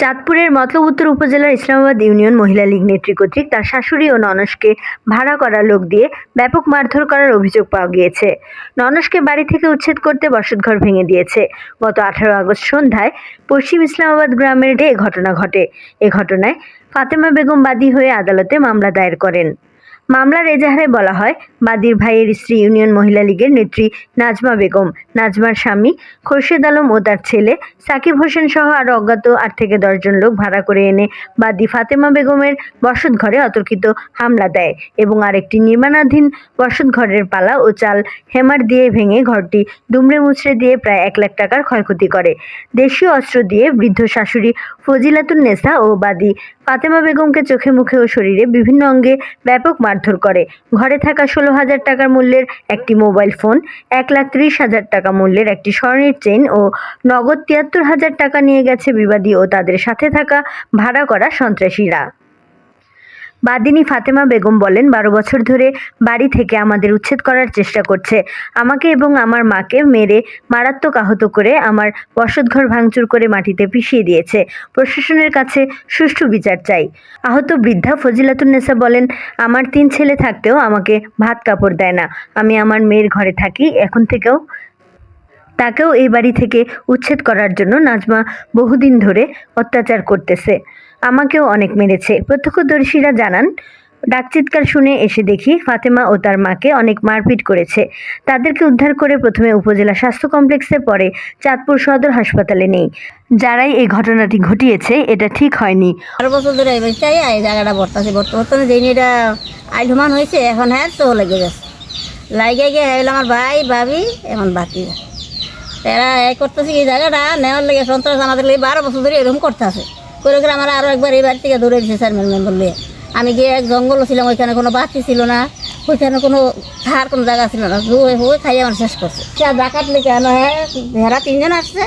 চাঁদপুরের মতলব উত্তর উপজেলার ইসলামাবাদ ইউনিয়ন মহিলা লীগ নেত্রী কর্তৃক তার শাশুড়ি ও ননসকে ভাড়া করা লোক দিয়ে ব্যাপক মারধর করার অভিযোগ পাওয়া গিয়েছে। ননসকে বাড়ি থেকে উচ্ছেদ করতে বসতঘর ভেঙে দিয়েছে। গত আঠারো আগস্ট সন্ধ্যায় পশ্চিম ইসলামাবাদ গ্রামের এ ঘটনা ঘটে। এ ঘটনায় ফাতেমা বেগম বাদী হয়ে আদালতে মামলা দায়ের করেন। মামলার এজাহারে বলা হয়। বাদীর ভাইয়ের স্ত্রী ইউনিয়ন মহিলা লীগের নেত্রী নাজমা বেগম। নাজমার স্বামী খোরশেদ আলম ও তার ছেলে সাকিব হোসেন সহ আরও অজ্ঞাত আট থেকে দশজন লোক ভাড়া করে এনে বাদী ফাতেমা বেগমের বসতঘরে অতর্কিত হামলা দেয় এবং আরেকটি নির্মাণাধীন বসতঘরের পালা ও চাল হেমার দিয়ে ভেঙে ঘরটি দুমড়ে মুচড়ে দিয়ে প্রায় এক লাখ টাকার ক্ষয়ক্ষতি করে। দেশীয় অস্ত্র দিয়ে বৃদ্ধ শাশুড়ি ফজিলাতুন নেসা ও বাদী ফাতেমা বেগমকে চোখে মুখে ও শরীরে বিভিন্ন অঙ্গে ব্যাপক মারধর করে। ঘরে থাকা ষোলো হাজার টাকার মূল্যের একটি মোবাইল ফোন, এক লাখ ত্রিশ হাজার টাকা মূল্যের একটি স্বর্ণের চেন ও নগদ তিয়াত্তর হাজার টাকা নিয়ে গেছে বিবাদী ও তাদের সাথে থাকা ভাড়া করা সন্ত্রাসীরা। বাদিনী ফাতেমা বেগম বলেন, বারো বছর ধরে বাড়ি থেকে আমাদের উচ্ছেদ করার চেষ্টা করছে। আমাকে এবং আমার মাকে মেরে মারাত্মক আহত করে আমার বসতঘর ভাঙচুর করে মাটিতে পিষিয়ে দিয়েছে। প্রশাসনের কাছে সুষ্ঠু বিচার চাই। আহত বৃদ্ধা ফজিলাতুন্নেসা বলেন, আমার তিন ছেলে থাকতেও আমাকে ভাত কাপড় দেয় না। আমি আমার মেয়ের ঘরে থাকি, এখন থেকেও তাকেও এই বাড়ি থেকে উচ্ছেদ করার জন্য নাজমা বহুদিন ধরে অত্যাচার করতেছে। আমাকেও অনেক মেরেছে। প্রত্যক্ষদর্শীরা জানান, ডাকচিৎকার শুনে এসে দেখি ফাতেমা ও তার মাকে অনেক মারপিট করেছে। তাদেরকে উদ্ধার করে প্রথমে উপজেলা স্বাস্থ্য কমপ্লেক্সে পরে চাঁদপুর সদর হাসপাতালে নেই। যারাই এই ঘটনাটি ঘটিয়েছে, এটা ঠিক হয়নি। বারো বছর ধরে এই জায়গাটা বর্তাছে বর্তমানে যেই এটা আইলমান হয়েছে, এখন হ্যাঁ তো লেগে গেছে। লাগে গিয়ে আমার ভাই, ভাবি, এখন বাকি। এরা এই করতেছে এই জায়গাটা? নেওয়ার লেগে সন্ত্রাস আমাদের লেগে বারো বছর ধরে এরকম করতে আছে করে করে আমার আরও একবার এই বাড়ি থেকে দৌড়ে দিয়েছে চেয়ারম্যান মেম্বার লিয়ে আমি গিয়ে এক জঙ্গল ছিলাম, ওইখানে কোনো বাতি ছিল না, ওইখানে কোনো থার কোনো জায়গা ছিল না। হয়ে হয়ে খাইয়ে আমার শেষ করছে। সে ডাকাত লেগে আনো হ্যাঁ? হেরা তিনজন আসছে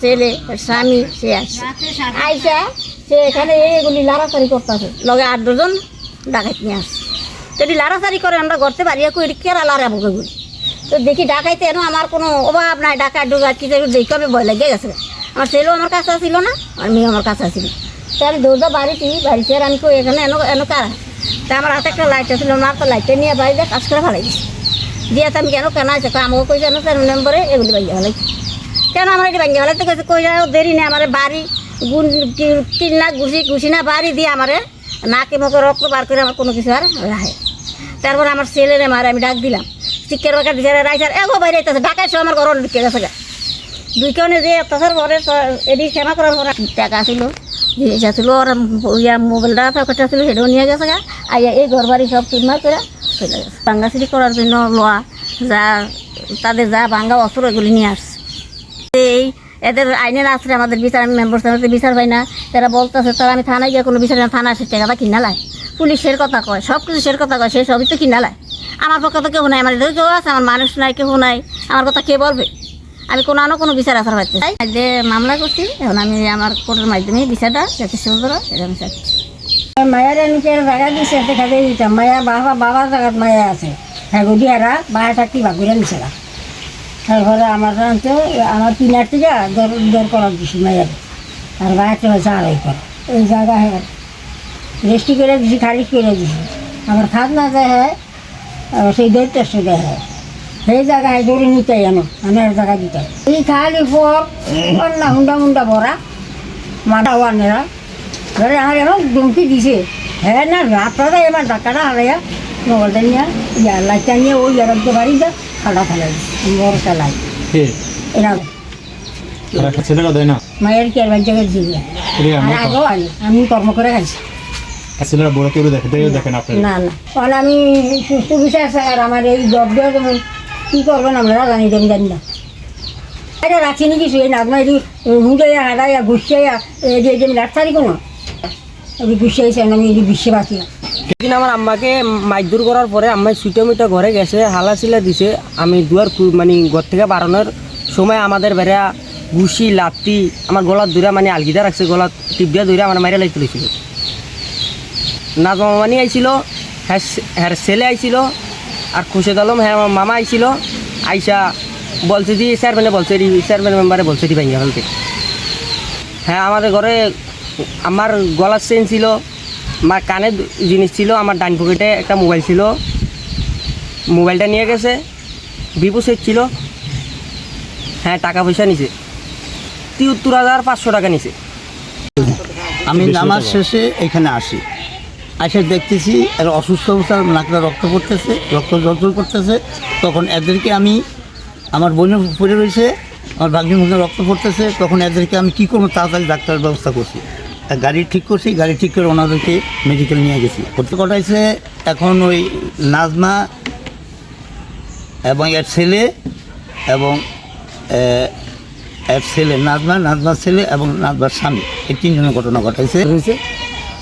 ছেলে স্বামী, সে আসছে। আইসা, সে এখানে এইগুলি লাড়াচাড়ি করতেছে। লগে আট দুজন ডাকাত নিয়ে আসছে। যদি লাড়াচাড়ি করে, আমরা করতে পারি কেরা লাড়াবো এগুলি তো দেখি ডাকাইতে এনো, আমার কোনো অভাব নাই, ডাকাত ডুকাত কিছু দেখি আমি ভয় লেগে গেছে। আমার ছেলেও আমার কাছে ছিল না, আর মেয়েও আমার কাছে ছিল তো আমি দৌড়া বাড়িতে বাড়িতে আর আমি কই, এখানে এনো এনো তা আমার হাতে একটা লাইট ছিল আমার তো লাইটটা নিয়ে বাড়িতে কাজ করে ফেলাই দিচ্ছি দিয়ে তো আমি কেন কেন আছে আমাকে কই জানো স্যার নম্বরে এগুলি ভাইয়া ফেলাইছি কেন আমার এটি ভাঙ্গি ফেলাইতে কইছে? কই যাও, দেরি নেই, আমার বাড়ি গুণ কিনা ঘুষি ঘুষি না, বাড়ি দিয়ে আমারে নাকে মুখে রক্ত বার করে আমার কোনো কিছু আর রাহে। তারপর আমার ছেলেরে মারে, আমি ডাক দিলাম। চিকের বাকার দিছে রাইসার এগো বাইরে আইতেছে, ঢাকায় আমার ঘর ঢুকে গেছে গা। দুই কারণে যে অত্যাচার করে এদিকে ক্ষমা করার পর টাকা ছিল জিনিস ছিল আর ইয়া মোবাইলটা প্যাকেটটা ছিল সেটাও নিয়ে গেছে গা। আর এই ঘর বাড়ি সব চুরমার করে চলে গেছে। বাঙ্গাচিরি করার জন্য লোয়া, যা, তাদের যা বাঙ্গা অস্ত্র এগুলি নিয়ে আসছে। এই এদের আইনের আসলে আমাদের বিচার, আমি মেম্বার সাহেবের বিচার পাই না। তারা বলতেছে, তারা আমি থানায় গিয়ে কোনো বিচার না, থানা আসে টাকাটা কিনা লাই। পুলিশের কথা কয় সব কিছু সের কথা কয় সেই সবই তো কিনা লাই। আমার পক্ষে তো কেউ নাই, আমার এদের কেউ আছে, আমার মানুষ নাই কেউ নাই। আমার কথা কে বলবে? আমি কোনো আনো কোনো বিচার আসার পাচ্ছি তাই যে মামলা করছি, এখন আমি আমার কোর্টের মাধ্যমে বিচারটা যাতে সুন্দর আমি চাচ্ছি মায়ের নিচের জায়গা দিছে দিতাম মায়া, বাবা, বাবার জায়গাত মায়া আছে। হ্যাঁ গদি হারা, বায়া থাকতে বাগুরা নিছে না তারপরে আমার জানতে আমার পিনার থেকে দর দর করার দিছি মায়ের। আর বায়াতে হয়েছে আড়াই কর এই জায়গা হ্যাঁ রেস্টি করে দিছি খারিজ করে দিছি। আমার খাত না যায় হ্যাঁ সেই দৈত্য দেয় হ্যাঁ সেই জায়গায় দৌড়ে নিতে জানো আমি এক জায়গা দিতাম এই খালি ফর না হুন্ডা মুন্ডা ভরা মাথা ওয়ানেরা ধরে আমার এমন ধমকি দিছে। হ্যাঁ না রাত্রে এবার ডাক্তারটা হারাইয়া মোবাইলটা নিয়ে ইয়া লাইটটা নিয়ে ওই এরকম বাড়ি যা খাটা ফেলাই বড়টা লাইট কে? এরা আর একটা ছেলেরা দেয় না? মায়ের কি আর দিবে আমরা আমি কর্ম করে খাইছি। ছেলেরা বড় কেউ দেখে দেখে দেখেন আপনার? না না। কারণ আমি সুস্থ বিষয় আছে আর আমার এই জব দেওয়া যেমন কী করবেন আমরা জানি আমি জানি না। এটা রাখিনি কিছু এই নাজমা এটি হুঁড়াইয়া হাঁড়াইয়া ঘুষাইয়া এই যে আমি রাখতারি কোনো? আমি এটি বিশ্বে বাঁচি না। একদিন আমার আম্মাকে মাইদুর করার পরে আম্মাই সুইটা মুইটা ঘরে গেছে হালা সিলা দিছে। আমি দুয়ার মানে ঘর থেকে বাড়ানোর সময় আমাদের বেড়া ঘুষি লাত্তি আমার গলার দূরে মানে আলগিদা রাখছে গলা টিপ দিয়া দূরে আমার মাইরা লাইতে লেছিল নাজমা মামানি আইছিল হ্যাঁ হ্যাঁ ছেলে আইছিল আর খুশেদ আলম হ্যাঁ আমার মামা আইছিল। আইসা বলছে যে চেয়ারম্যানে বলছে চেয়ারম্যান মেম্বারে বলছে দি ভাইয়া ফেলতে হ্যাঁ আমাদের ঘরে আমার গলার চেন ছিল আমার কানের জিনিস ছিল আমার ডান পকেটে একটা মোবাইল ছিল। মোবাইলটা নিয়ে গেছে ভিভো সেট ছিল। হ্যাঁ টাকা পয়সা নিছে। তিয়াত্তর হাজার পাঁচশো টাকা নিছে। আমি নামাজ শেষে এখানে আসি। এসে দেখতেছি, এর অসুস্থ অবস্থা নাকটা রক্ত পড়তেছে, রক্ত জলজল করতেছে। তখন এদেরকে আমি, আমার বোনের পড়ে রয়েছে, আমার ভাগ্নের মধ্যে রক্ত পড়তেছে, তখন এদেরকে আমি কী করব তাড়াতাড়ি ডাক্তারের ব্যবস্থা করছি। গাড়ি ঠিক করছি, গাড়ি ঠিক করে ওনাদেরকে মেডিকেল নিয়ে গেছি। করতে কটাইছে এখন ওই নাজমা এবং এর ছেলে এবং এর ছেলে নাজমা, নাজমার ছেলে এবং নাজমার স্বামী। এই তিনজনের ঘটনা ঘটাইছে।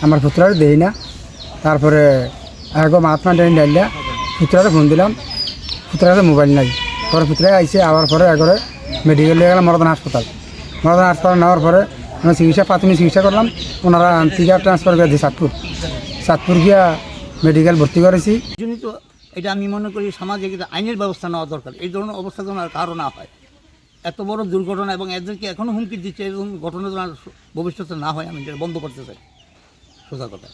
আমার পুত্রারে দেই না। তারপরে আগে মহাত্মা ডাইন ডাইলা পুত্রারে ফোন দিলাম, পুত্রারে মোবাইল নাই। পরে পুত্রায় আইসে আবার পরে একবারে মেডিকেল নিয়ে গেলাম মরদান হাসপাতাল। মরদান হাসপাতাল নেওয়ার পরে আমি চিকিৎসা, প্রাথমিক চিকিৎসা করলাম, ওনারা টিকা ট্রান্সফার করে দিই চাঁদপুর চাঁদপুর গিয়া মেডিকেল ভর্তি করেছি। এটা আমি মনে করি সমাজে কিন্তু আইনের ব্যবস্থা নেওয়া দরকার। এই ধরনের অবস্থা যেন আর কারও না হয়। এত বড় দুর্ঘটনা এবং এদেরকে এখনও হুমকি দিচ্ছে, এরকম ঘটনা যেন ভবিষ্যতে না হয়, আমি বন্ধ করতে চাই। সোজা কথা।